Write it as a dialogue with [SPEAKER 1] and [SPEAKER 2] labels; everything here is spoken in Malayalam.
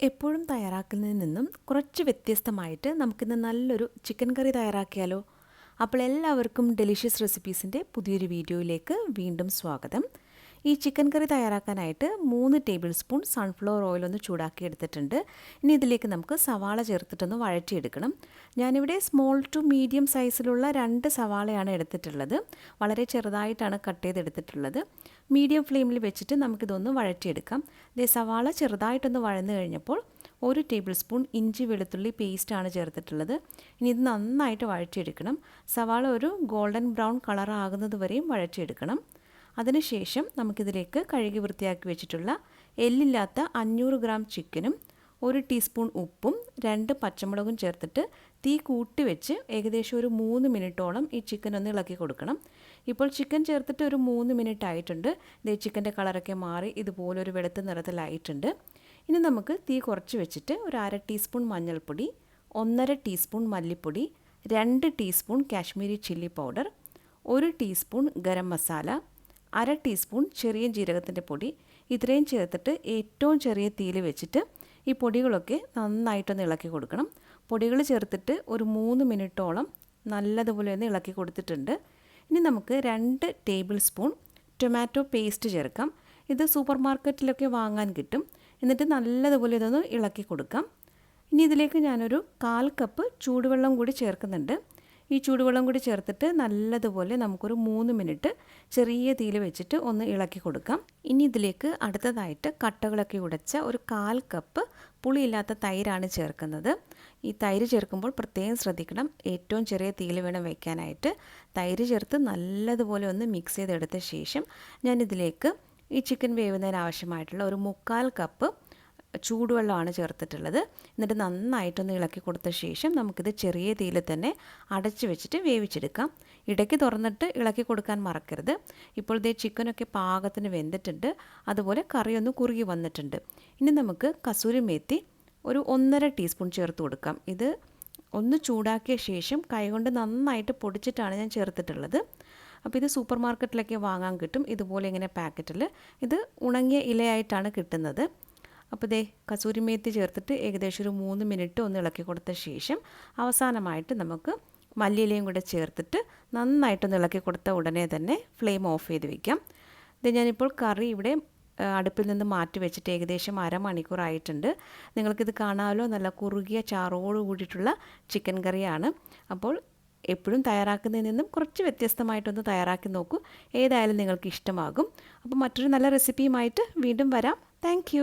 [SPEAKER 1] എപ്പോഴും തയ്യാറാക്കുന്നതിൽ നിന്നും കുറച്ച് വ്യത്യസ്തമായിട്ട് നമുക്കിന്ന് നല്ലൊരു ചിക്കൻ കറി തയ്യാറാക്കിയാലോ. അപ്പോൾ എല്ലാവർക്കും ഡെലിഷ്യസ് റെസിപ്പീസിന്റെ പുതിയൊരു വീഡിയോയിലേക്ക് വീണ്ടും സ്വാഗതം. ഈ ചിക്കൻ കറി തയ്യാറാക്കാനായിട്ട് മൂന്ന് ടേബിൾ സ്പൂൺ സൺഫ്ലവർ ഓയിൽ ഒന്ന് ചൂടാക്കി എടുത്തിട്ടുണ്ട്. ഇനി ഇതിലേക്ക് നമുക്ക് സവാള ചേർത്തിട്ടൊന്ന് വഴറ്റിയെടുക്കണം. ഞാനിവിടെ സ്മോൾ ടു മീഡിയം സൈസിലുള്ള രണ്ട് സവാളയാണ് എടുത്തിട്ടുള്ളത്. വളരെ ചെറുതായിട്ടാണ് കട്ട് ചെയ്തെടുത്തിട്ടുള്ളത്. മീഡിയം ഫ്ലെയിമിൽ വെച്ചിട്ട് നമുക്കിതൊന്ന് വഴറ്റിയെടുക്കാം. ഇതേ സവാള ചെറുതായിട്ടൊന്ന് വഴന്നു കഴിഞ്ഞപ്പോൾ ഒരു ടേബിൾ സ്പൂൺ ഇഞ്ചി വെളുത്തുള്ളി പേസ്റ്റാണ് ചേർത്തിട്ടുള്ളത്. ഇനി ഇത് നന്നായിട്ട് വഴറ്റിയെടുക്കണം. സവാള ഒരു ഗോൾഡൻ ബ്രൗൺ കളർ ആകുന്നത് വരെയും വഴറ്റിയെടുക്കണം. അതിനുശേഷം നമുക്കിതിലേക്ക് കഴുകി വൃത്തിയാക്കി വെച്ചിട്ടുള്ള എല്ലില്ലാത്ത അഞ്ഞൂറ് ഗ്രാം ചിക്കനും ഒരു ടീസ്പൂൺ ഉപ്പും രണ്ട് പച്ചമുളകും ചേർത്തിട്ട് തീ കൂട്ടി വെച്ച് ഏകദേശം ഒരു മൂന്ന് മിനിറ്റോളം ഈ ചിക്കൻ ഒന്ന് ഇളക്കി കൊടുക്കണം. ഇപ്പോൾ ചിക്കൻ ചേർത്തിട്ട് ഒരു മൂന്ന് മിനിറ്റ് ആയിട്ടുണ്ട് ഇതേ ചിക്കന്റെ കളറൊക്കെ മാറി ഇതുപോലെ ഒരു വെളുത്ത നിറത്തിലായിട്ടുണ്ട്. ഇനി നമുക്ക് തീ കുറച്ച് വെച്ചിട്ട് ഒരു അര ടീസ്പൂൺ മഞ്ഞൾപ്പൊടി ഒന്നര ടീസ്പൂൺ മല്ലിപ്പൊടി രണ്ട് ടീസ്പൂൺ കാശ്മീരി ചില്ലി പൗഡർ ഒരു ടീസ്പൂൺ ഗരം മസാല അര ടീസ്പൂൺ ചെറിയ ജീരകത്തിന്റെ പൊടി. ഇത്രയും ചേർത്തിട്ട് ഏറ്റവും ചെറിയ തീയിൽ വെച്ചിട്ട് ഈ പൊടികളൊക്കെ നന്നായിട്ടൊന്ന് ഇളക്കി കൊടുക്കണം. പൊടികൾ ചേർത്തിട്ട് ഒരു മൂന്ന് മിനിറ്റോളം നല്ലതുപോലെ ഒന്ന് ഇളക്കി കൊടുത്തിട്ടുണ്ട്. ഇനി നമുക്ക് രണ്ട് ടേബിൾ സ്പൂൺ ടൊമാറ്റോ പേസ്റ്റ് ചേർക്കാം. ഇത് സൂപ്പർ മാർക്കറ്റിലൊക്കെ വാങ്ങാൻ കിട്ടും. എന്നിട്ട് നല്ലതുപോലെ ഇതൊന്ന് ഇളക്കി കൊടുക്കാം. ഇനി ഇതിലേക്ക് ഞാനൊരു കാൽ കപ്പ് ചൂടുവെള്ളം കൂടി ചേർക്കുന്നുണ്ട്. ഈ ചൂടുവെള്ളം കൂടി ചേർത്തിട്ട് നല്ലതുപോലെ നമുക്കൊരു മൂന്ന് മിനിറ്റ് ചെറിയ തീയിൽ വെച്ചിട്ട് ഒന്ന് ഇളക്കി കൊടുക്കാം. ഇനി ഇതിലേക്ക് അടുത്തതായിട്ട് കട്ടകളൊക്കെ ഉടച്ച ഒരു കാൽ കപ്പ് പുളിയില്ലാത്ത തൈരാണ് ചേർക്കുന്നത്. ഈ തൈര് ചേർക്കുമ്പോൾ പ്രത്യേകം ശ്രദ്ധിക്കണം. ഏറ്റവും ചെറിയ തീയിൽ വേണം വയ്ക്കാനായിട്ട് തൈര് ചേർത്ത് നല്ലതുപോലെ ഒന്ന് മിക്സ് ചെയ്തെടുത്ത ശേഷം ഞാനിതിലേക്ക് ഈ ചിക്കൻ വേവുന്നതിന് ആവശ്യമായിട്ടുള്ള ഒരു മുക്കാൽ കപ്പ് ചൂടുവെള്ളമാണ് ചേർത്തിട്ടുള്ളത്. എന്നിട്ട് നന്നായിട്ടൊന്ന് ഇളക്കി കൊടുത്ത ശേഷം നമുക്കിത് ചെറിയ തീയിൽ തന്നെ അടച്ച് വെച്ചിട്ട് വേവിച്ചെടുക്കാം. ഇടയ്ക്ക് തുറന്നിട്ട് ഇളക്കി കൊടുക്കാൻ മറക്കരുത്. ഇപ്പോൾ ചിക്കനൊക്കെ പാകത്തിന് വെന്തിട്ടുണ്ട്. അതുപോലെ കറിയൊന്ന് കുറുകി വന്നിട്ടുണ്ട്. ഇനി നമുക്ക് കസൂരി മേത്തി ഒരു ഒന്നര ടീസ്പൂൺ ചേർത്ത് കൊടുക്കാം. ഇത് ഒന്ന് ചൂടാക്കിയ ശേഷം കൈകൊണ്ട് നന്നായിട്ട് പൊടിച്ചിട്ടാണ് ഞാൻ ചേർത്തിട്ടുള്ളത്. അപ്പോൾ ഇത് സൂപ്പർ മാർക്കറ്റിലൊക്കെ വാങ്ങാൻ കിട്ടും. ഇതുപോലെ ഇങ്ങനെ പാക്കറ്റിൽ ഇത് ഉണങ്ങിയ ഇലയായിട്ടാണ് കിട്ടുന്നത്. അപ്പോൾ ദേ കസൂരി മേത്തി ചേർത്തിട്ട് ഏകദേശം ഒരു മൂന്ന് മിനിറ്റ് ഒന്ന് ഇളക്കി കൊടുത്ത ശേഷം അവസാനമായിട്ട് നമുക്ക് മല്ലിയിലയും കൂടെ ചേർത്തിട്ട് നന്നായിട്ടൊന്ന് ഇളക്കി കൊടുത്ത ഉടനെ തന്നെ ഫ്ലെയിം ഓഫ് ചെയ്ത് വയ്ക്കാം ഇത് ഞാനിപ്പോൾ കറി ഇവിടെ അടുപ്പിൽ നിന്ന് മാറ്റി വെച്ചിട്ട് ഏകദേശം അരമണിക്കൂറായിട്ടുണ്ട് നിങ്ങൾക്കിത് കാണാമല്ലോ. നല്ല കുറുകിയ ചാറോട് കൂടിയിട്ടുള്ള ചിക്കൻ കറിയാണ്. അപ്പോൾ എപ്പോഴും തയ്യാറാക്കുന്നതിൽ നിന്നും കുറച്ച് വ്യത്യസ്തമായിട്ടൊന്ന് തയ്യാറാക്കി നോക്കൂ. ഏതായാലും നിങ്ങൾക്ക് ഇഷ്ടമാകും അപ്പോൾ മറ്റൊരു നല്ല റെസിപ്പിയുമായിട്ട് വീണ്ടും വരാം. താങ്ക്